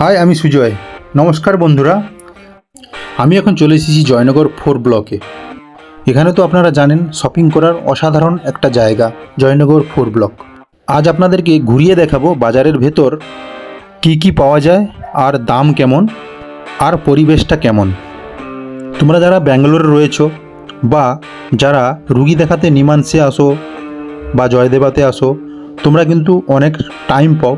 High আমি সুজয়। নমস্কার বন্ধুরা। আমি এখন চলে এসেছি জয়নগর ফোর ব্লকে। এখানে তো আপনারা জানেন শপিং করার অসাধারণ একটা জায়গা, জয়নগর ফোর ব্লক। আজ আপনাদেরকে ঘুরিয়ে দেখাবো বাজারের ভেতর কি কি পাওয়া যায়, আর দাম কেমন, আর পরিবেশটা কেমন। তোমরা যারা ব্যাঙ্গালোরে রয়েছো, বা যারা রুগী দেখাতে নিমান্সে আসো, বা জয়দেবাতে আসো, তোমরা কিন্তু অনেক টাইম পাও।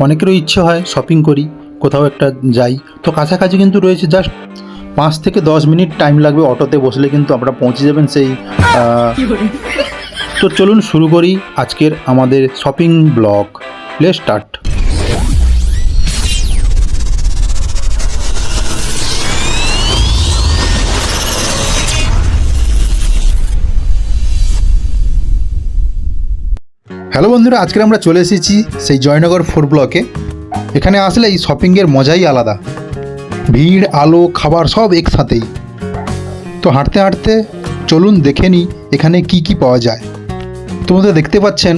অনেকেরও ইচ্ছে হয় শপিং করি, কোথাও একটা যাই। তো কাছাকাছি কিন্তু রয়েছে জাস্ট পাঁচ থেকে দশ মিনিট টাইম লাগবে অটোতে বসলে কিন্তু আপনারা পৌঁছে যাবেন সেই তো চলুন শুরু করি আজকের আমাদের shopping vlog play start hello বন্ধুরা, আজকে আমরা চলে এসেছি সেই জয়নগর ফোর ব্লকে এখানে আসলে এই শপিংয়ের মজাই আলাদা। ভিড়, আলো, খাবার সব একসাথেই। তো হাঁটতে হাঁটতে চলুন দেখে নিই এখানে কি কি পাওয়া যায়। তোমাদের দেখতে পাচ্ছেন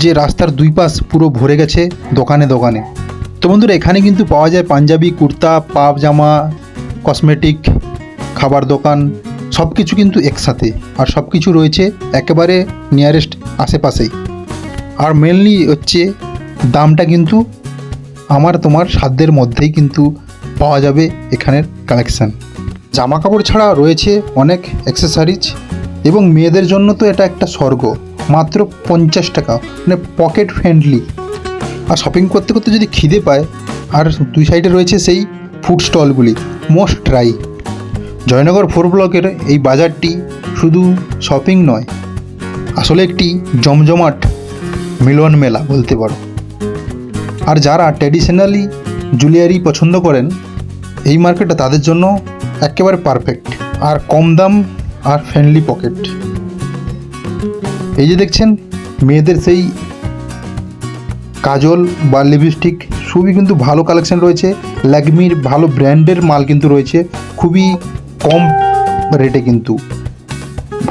যে রাস্তার দুই পাশ পুরো ভরে গেছে দোকানে দোকানে। তো বন্ধুরা, এখানে কিন্তু পাওয়া যায় পাঞ্জাবি, কুর্তা পাপ জামা কসমেটিক খাবার দোকান সব কিছু কিন্তু একসাথে। আর সব কিছু রয়েছে একেবারে নিয়ারেস্ট আশেপাশেই। আর মেনলি হচ্ছে দামটা কিন্তু আমার তোমার সাধ্যের মধ্যেই কিন্তু পাওয়া যাবে এখানের কালেকশান জামা কাপড় ছাড়া রয়েছে অনেক অ্যাক্সেসরিজ এবং মেয়েদের জন্য তো এটা একটা স্বর্গ, মাত্র পঞ্চাশ টাকা মানে পকেট ফ্রেন্ডলি আর শপিং করতে করতে যদি খিদে পায়, আর দুই সাইডে রয়েছে সেই ফুড স্টলগুলি মোস্ট ট্রাই জয়নগর ফোর ব্লকের এই বাজারটি শুধু শপিং নয়, আসলে একটি জমজমাট মিলন মেলা বলতে পারো। আর যারা ট্র্যাডিশনালি জুয়েলারি পছন্দ করেন, এই মার্কেটটা তাদের জন্য একেবারে পারফেক্ট আর কম দাম আর ফ্রেন্ডলি পকেট এই যে দেখছেন, মেয়েদের সেই কাজল বা লিপস্টিক খুবই কিন্তু ভালো কালেকশন রয়েছে। ল্যাকমির ভালো ব্র্যান্ডের মাল কিন্তু রয়েছে। খুবই কম রেটে কিন্তু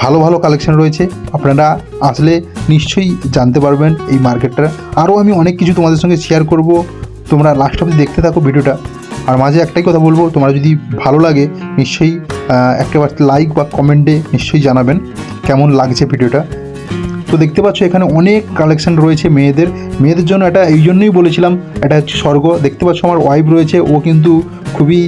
ভালো ভালো কালেকশন রয়েছে। আপনারা আসলে নিশ্চয়ই জানতে পারবেন এই মার্কেটটা। আরও আমি অনেক কিছু তোমাদের সঙ্গে শেয়ার করব। তোমরা লাস্ট অবধি দেখতে থাকো ভিডিওটা। আর মাঝে একটাই কথা বলব, তোমরা যদি ভালো লাগে, নিশ্চয়ই একটাবার লাইক বা কমেন্টে নিশ্চয়ই জানাবেন, কেমন লাগছে ভিডিওটা। তো দেখতে পাচ্ছ, এখানে অনেক কালেকশন রয়েছে মেয়েদের। মেয়েদের জন্য এটা, এই জন্যই বলেছিলাম, এটা হচ্ছে স্বর্গ। দেখতে পাচ্ছ, আমার ওয়াইফ রয়েছে, ও কিন্তু খুবই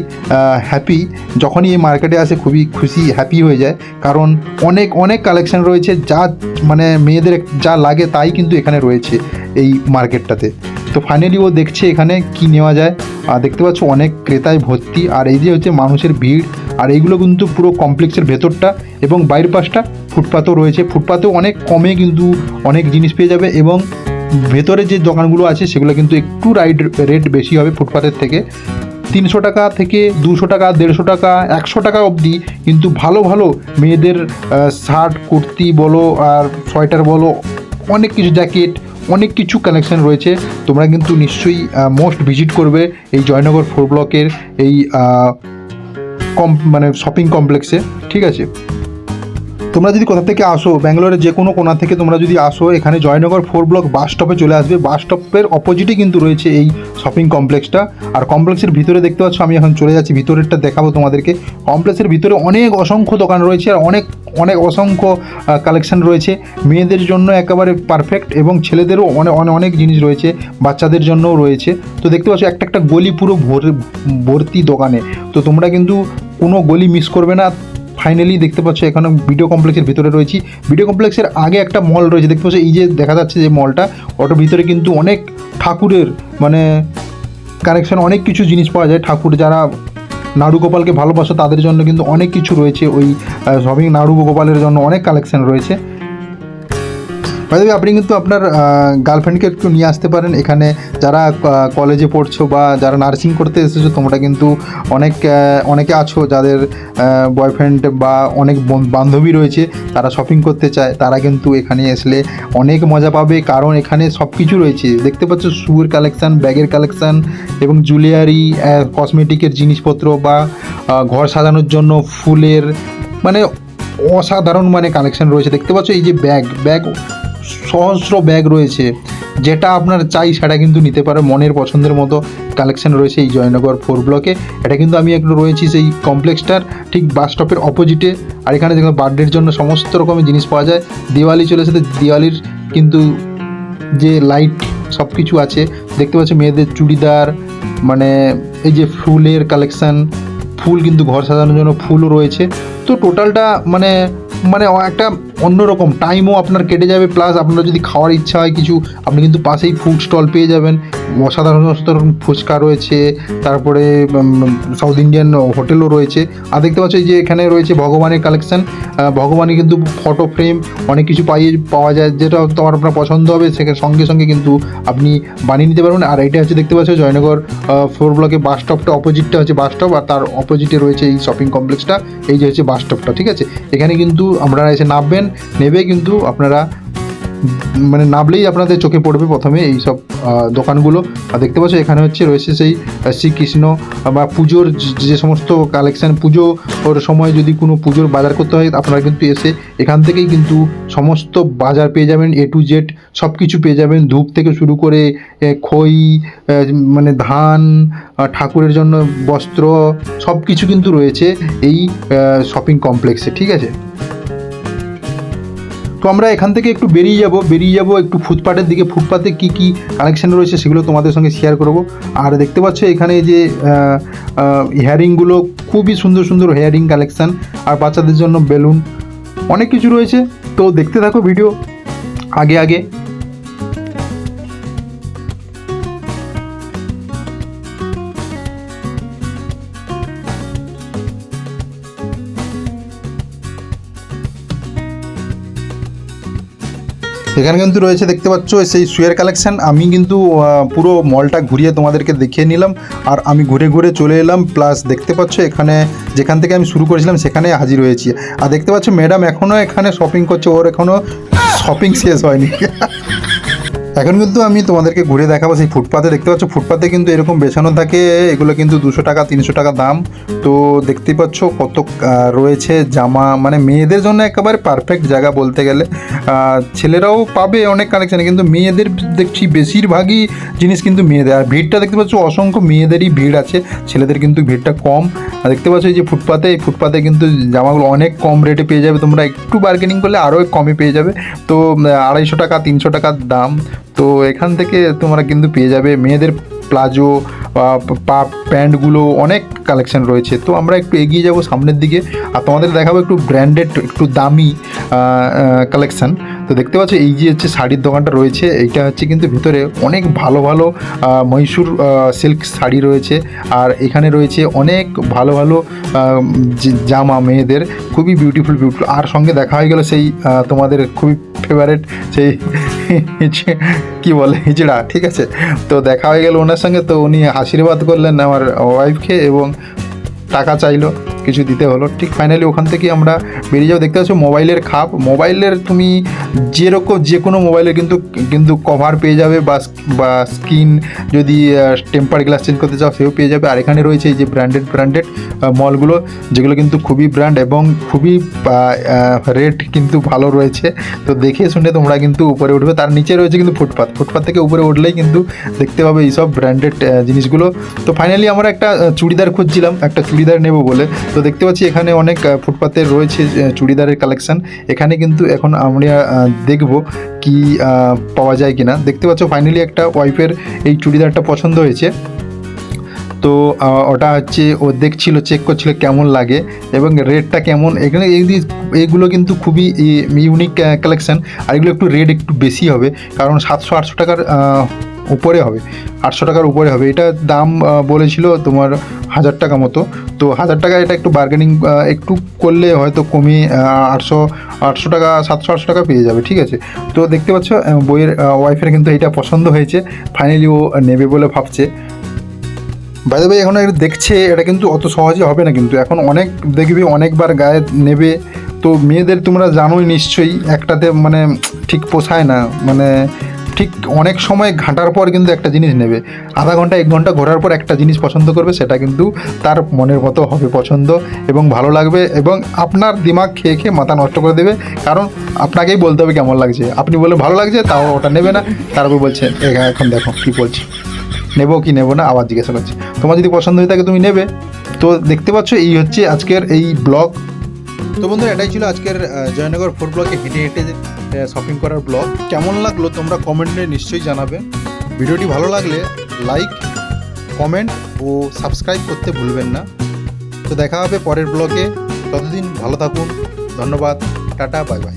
হ্যাপি যখনই এই মার্কেটে আসে, খুবই খুশি হ্যাপি হয়ে যায়। কারণ অনেক অনেক কালেকশন রয়েছে, যা মানে মেয়েদের যা লাগে তাই কিন্তু এখানে রয়েছে এই মার্কেটটাতে তো ফাইনালি ও দেখছে এখানে কি নেওয়া যায়। আর দেখতে পাচ্ছ, অনেক ক্রেতায় ভর্তি। আর এই যে হচ্ছে মানুষের ভিড়, আর এইগুলো কিন্তু পুরো কমপ্লেক্সের ভেতরটা এবং বাইরের পাশটা ফুটপাতও রয়েছে। ফুটপাতেও অনেক কমে কিন্তু অনেক জিনিস পেয়ে যাবে এবং ভেতরে যে দোকানগুলো আছে, সেগুলো কিন্তু একটু রাইড, রেট বেশি হবে ফুটপাতের থেকে। তিনশো টাকা থেকে দুশো টাকা, দেড়শো টাকা, একশো টাকা অবধি কিন্তু ভালো ভালো মেয়েদের শার্ট, কুর্তি বলো আর সোয়েটার বলো, অনেক কিছু জ্যাকেট, অনেক কিছু কালেকশন রয়েছে। তোমরা কিন্তু নিশ্চয়ই মোস্ট ভিজিট করবে এই জয়নগর ফোর ব্লকের এই কম মানে শপিং কমপ্লেক্সে। ঠিক আছে? তোমরা যদি কোথা থেকে আসো, ব্যাঙ্গালোরের যে কোনো কোনা থেকে তোমরা যদি আসো, এখানে জয়নগর ফোর ব্লক বাস স্টপে চলে আসবে। বাস স্টপের অপোজিটে কিন্তু রয়েছে এই শপিং কমপ্লেক্সটা। আর কমপ্লেক্সের ভিতরে দেখতে পাচ্ছ, আমি এখন চলে যাচ্ছি, ভিতরেরটা দেখাবো তোমাদেরকে। কমপ্লেক্সের ভিতরে অনেক অসংখ্য দোকান রয়েছে আর অনেক অনেক অসংখ্য কালেকশন রয়েছে। মেয়েদের জন্য একেবারে পারফেক্ট এবং ছেলেদেরও অনেক অনেক অনেক জিনিস রয়েছে, বাচ্চাদের জন্যও রয়েছে। তো দেখতে পাচ্ছ, একটা একটা গলি পুরো ভর- ভর্তি দোকানে। তো তোমরা কিন্তু কোনো গলি মিস করবে না। ফাইনালি দেখতে পাচ্ছ এখানে ভিডিও কমপ্লেক্সের ভিতরে রয়েছি। ভিডিও কমপ্লেক্সের আগে একটা মল রয়েছে। দেখতে পাচ্ছ, এই যে দেখা যাচ্ছে যে মলটা ওটার ভিতরে কিন্তু অনেক ঠাকুরের মানে কানেকশন অনেক কিছু জিনিস পাওয়া যায়। ঠাকুর যারা নাড়ু গোপালকে ভালোবাসো, তাদের জন্য কিন্তু অনেক কিছু রয়েছে। ওই শপিং নাড়ু গোপালের জন্য অনেক কালেকশন রয়েছে। ভাই আপনি কিন্তু আপনার গার্লফ্রেন্ডকে একটু নিয়ে আসতে পারেন। এখানে যারা কলেজে পড়ছো বা যারা নার্সিং করতে এসেছ, তোমরা কিন্তু অনেক অনেকে আছো যাদের বয়ফ্রেন্ড বা অনেক বান্ধবী রয়েছে, তারা শপিং করতে চায়। তারা কিন্তু এখানে আসলে অনেক মজা পাবে, কারণ এখানে সব কিছু রয়েছে। দেখতে পাচ্ছ শুয়ের কালেকশান ব্যাগের কালেকশান এবং জুয়েলারি কসমেটিকের জিনিসপত্র বা ঘর সাজানোর জন্য ফুলের মানে অসাধারণ মানে কালেকশন রয়েছে। দেখতে পাচ্ছ, এই যে ব্যাগ ব্যাগ সহস্র ব্যাগ রয়েছে। যেটা আপনার চাই, সেটা কিন্তু নিতে পারে মনের পছন্দের মতো কালেকশন রয়েছে এই জয়নগর ফোর ব্লকে এটা কিন্তু আমি একটু রয়েছি সেই কমপ্লেক্সটার ঠিক বাস স্টপের অপোজিটে আর এখানে দেখুন বার্থডের জন্য সমস্ত রকমের জিনিস পাওয়া যায়। দিওয়ালি চলেছে তো দিওয়ালির কিন্তু যে লাইট সব কিছু আছে, দেখতে পাচ্ছি মেয়েদের চুড়িদার মানে এই যে ফুলের কালেকশান ফুল কিন্তু ঘর সাজানোর জন্য ফুলও রয়েছে। তো টোটালটা মানে মানে একটা অন্যরকম টাইমও আপনার কেটে যাবে প্লাস আপনার যদি খাওয়ার ইচ্ছা হয় কিছু, আপনি কিন্তু পাশেই ফুড স্টল পেয়ে যাবেন। অসাধারণ অসাধারণ ফুচকা রয়েছে, তারপরে সাউথ ইন্ডিয়ান হোটেলও রয়েছে। আর দেখতে পাচ্ছ যে এখানে রয়েছে ভগবানের কালেকশন ভগবানের কিন্তু ফটো ফ্রেম অনেক কিছু পাইয়ে, পাওয়া যায়, যেটা তোমার আপনার পছন্দ হবে, সেখানে সঙ্গে সঙ্গে কিন্তু আপনি বানিয়ে নিতে পারবেন। আর এটা হচ্ছে দেখতে পাচ্ছ জয়নগর ফোর ব্লকে বাস স্টপটা অপোজিটটা হচ্ছে বাস স্টপ আর তার অপোজিটে রয়েছে এই শপিং কমপ্লেক্সটা এই যে হচ্ছে বাস স্টপটা ঠিক আছে? এখানে কিন্তু আপনারা এসে নামবেন নেবে কিন্তু আপনারা মানে নামলেই আপনাদের চোখে পড়বে প্রথমে এই সব দোকানগুলো। আর দেখতে পাচ্ছ এখানে হচ্ছে রয়েছে সেই শ্রীকৃষ্ণ বা পুজোর যে- সমস্ত কালেকশান পুজো ওর সময় যদি কোনো পুজোর বাজার করতে হয়, আপনারা কিন্তু এসে এখান থেকেই কিন্তু সমস্ত বাজার পেয়ে যাবেন এ টু জেড সব কিছু পেয়ে যাবেন। ধূপ থেকে শুরু করে খই মানে ধান ঠাকুরের জন্য বস্ত্র সব কিছু কিন্তু রয়েছে এই শপিং কমপ্লেক্সে ঠিক আছে? তো আমরা এখান থেকে একটু বেরিয়ে যাব বেরিয়ে যাব একটু ফুটপাতের দিকে। ফুটপাতে কি কি কালেকশন রয়েছে সেগুলো তোমাদের সঙ্গে শেয়ার করব। আর দেখতে পাচ্ছ এখানে যে হেয়ারিংগুলো খুবই সুন্দর সুন্দর হেয়ারিং কালেকশান আর বাচ্চাদের জন্য বেলুন অনেক কিছু রয়েছে। তো দেখতে থাকো ভিডিও আগে আগে। এখানে কিন্তু রয়েছে, দেখতে পাচ্ছ, সেই শুয়ের কালেকশন আমি কিন্তু পুরো মলটা ঘুরিয়ে তোমাদেরকে দেখিয়ে নিলাম। আর আমি ঘুরে ঘুরে চলে এলাম প্লাস দেখতে পাচ্ছ, এখানে যেখান থেকে আমি শুরু করেছিলাম, সেখানে হাজির হয়েছি। আর দেখতে পাচ্ছ ম্যাডাম এখনও এখানে শপিং করছে, ওর এখনও শপিং শেষ হয়নি। এখন কিন্তু আমি তোমাদেরকে ঘুরে দেখাবো সেই ফুটপাতে। দেখতে পাচ্ছ ফুটপাতে কিন্তু এরকম বেছানো থাকে, এগুলো কিন্তু দুশো টাকা, তিনশো টাকা দাম। তো দেখতে পাচ্ছ কত রয়েছে জামা মানে মেয়েদের জন্য একেবারে পারফেক্ট জায়গা বলতে গেলে। ছেলেরাও পাবে অনেক কানেকশানে কিন্তু মেয়েদের দেখছি বেশিরভাগই জিনিস কিন্তু মেয়েদের। আর ভিড়টা দেখতে পাচ্ছ, অসংখ্য মেয়েদেরই ভিড় আছে, ছেলেদের কিন্তু ভিড়টা কম। আর দেখতে পাচ্ছ এই যে ফুটপাতে, এই ফুটপাতে কিন্তু জামাগুলো অনেক কম রেটে পেয়ে যাবে। তোমরা একটু বার্গেনিং করলে আরও কমে পেয়ে যাবে। তো, আড়াইশো টাকা, তিনশো টাকার দাম। তো এখান থেকে তোমরা কিন্তু পেয়ে যাবে মেয়েদের প্লাজো পা, প্যান্টগুলো, অনেক কালেকশন রয়েছে। তো আমরা একটু এগিয়ে যাব সামনের দিকে। আর তোমাদের দেখাবো একটু ব্র্যান্ডেড একটু দামি কালেকশান তো দেখতে পাচ্ছ, এই যে হচ্ছে শাড়ির দোকানটা রয়েছে, এইটা হচ্ছে কিন্তু ভিতরে অনেক ভালো ভালো মহীশূর সিল্ক শাড়ি রয়েছে। আর এখানে রয়েছে অনেক ভালো ভালো জামা মেয়েদের। খুবই বিউটিফুল বিউটিফুল আর সঙ্গে দেখা হয়ে গেল সেই তোমাদের খুবই ফেভারেট সেই যে- কি বলে হিজড়া ঠিক আছে। তো দেখা হয়ে গেল ওনার সঙ্গে, তো উনি আশীর্বাদ করলেন আমার ওয়াইফকে এবং টাকা চাইলো। কিছু দিতে হলো। ঠিক ফাইনালি ওখান থেকে আমরা বেরিয়ে যাও দেখতে পাচ্ছ মোবাইলের খাপ। মোবাইলের তুমি যেরকম যে কোনো মোবাইলের কিন্তু কিন্তু কভার পেয়ে যাবে বা বা স্ক্রিন যদি টেম্পার গ্লাস চেঞ্জ করতে চাও, সেও পেয়ে যাবে। আর এখানে রয়েছে এই যে ব্র্যান্ডেড ব্র্যান্ডেড মলগুলো যেগুলো কিন্তু খুবই ব্র্যান্ড এবং খুবই রেট কিন্তু ভালো রয়েছে। তো দেখে শুনে তোমরা কিন্তু উপরে উঠবে। তার নিচে রয়েছে কিন্তু ফুটপাথ ফুটপাথ থেকে উপরে উঠলেই কিন্তু দেখতে পাবে এইসব ব্র্যান্ডেড জিনিসগুলো। তো ফাইনালি আমরা একটা চুড়িদার খুঁজছিলাম। একটা চুড়িদার নেব বলে। তো দেখতে পাচ্ছি এখানে অনেক ফুটপাতে রয়েছে চুড়িদারের কালেকশন এখানে কিন্তু এখন আমরা দেখব কি পাওয়া যায় কিনা। দেখতে পাচ্ছ ফাইনালি একটা ওয়াইফের এই চুড়িদারটা পছন্দ হয়েছে। তো ওটা হচ্ছে ও দেখছিল চেক করছিল কেমন লাগে এবং রেটটা কেমন। এখানে এইগুলো কিন্তু খুবই ইউনিক কালেকশান আর এগুলো একটু রেট একটু বেশি হবে, কারণ সাতশো আটশো টাকার উপরে হবে। আটশো টাকার উপরে হবে। এটা দাম বলেছিল তোমার হাজার টাকা মতো। তো হাজার টাকা এটা একটু বার্গেনিং একটু করলে হয়তো কমে আটশো আটশো টাকা, সাতশো, আটশো টাকা পেয়ে যাবে, ঠিক আছে? তো দেখতে পাচ্ছ বইয়ের ওয়াইফের কিন্তু এটা পছন্দ হয়েছে। ফাইনালি ও নেবে বলে ভাবছে। বাইরে ভাই এখন দেখছে, এটা কিন্তু অত সহজে হবে না কিন্তু। এখন অনেক দেখবি, অনেকবার গায়ে নেবে। তো মেয়েদের তোমরা জানোই নিশ্চয়ই, একটাতে মানে ঠিক পোষায় না। মানে ঠিক অনেক সময় ঘাঁটার পর কিন্তু একটা জিনিস নেবে। আধা ঘণ্টা, এক ঘণ্টা ঘোরার পর একটা জিনিস পছন্দ করবে, সেটা কিন্তু তার মনের মতো হবে পছন্দ এবং ভালো লাগবে এবং আপনার দিমাগ খেয়ে খেয়ে মাথা নষ্ট করে দেবে। কারণ আপনাকেই বলতে হবে কেমন লাগছে। আপনি বলে ভালো লাগছে, তাও ওটা নেবে না। তারপর বলছে, "এ- এখন দেখো কী বলছি। নেব কি নেব না? আবার জিজ্ঞাসা করছে। তোমার যদি পছন্দ হয়ে থাকে তুমি নেবে। তো দেখতে পাচ্ছ, এই হচ্ছে আজকের এই ব্লগ। তো বন্ধু এটাই ছিল আজকের জয়নগর ফোর ব্লকে হেঁটে হেঁটে শপিং করার ব্লগ। কেমন লাগল তোমরা কমেন্টে নিশ্চয়ই জানাবে। ভিডিওটি ভালো লাগলে লাইক কমেন্ট ও সাবস্ক্রাইব করতে ভুলবেন না। তো দেখা হবে পরের ব্লগে। ততদিন ভালো থাকুন। ধন্যবাদ। Tata bye bye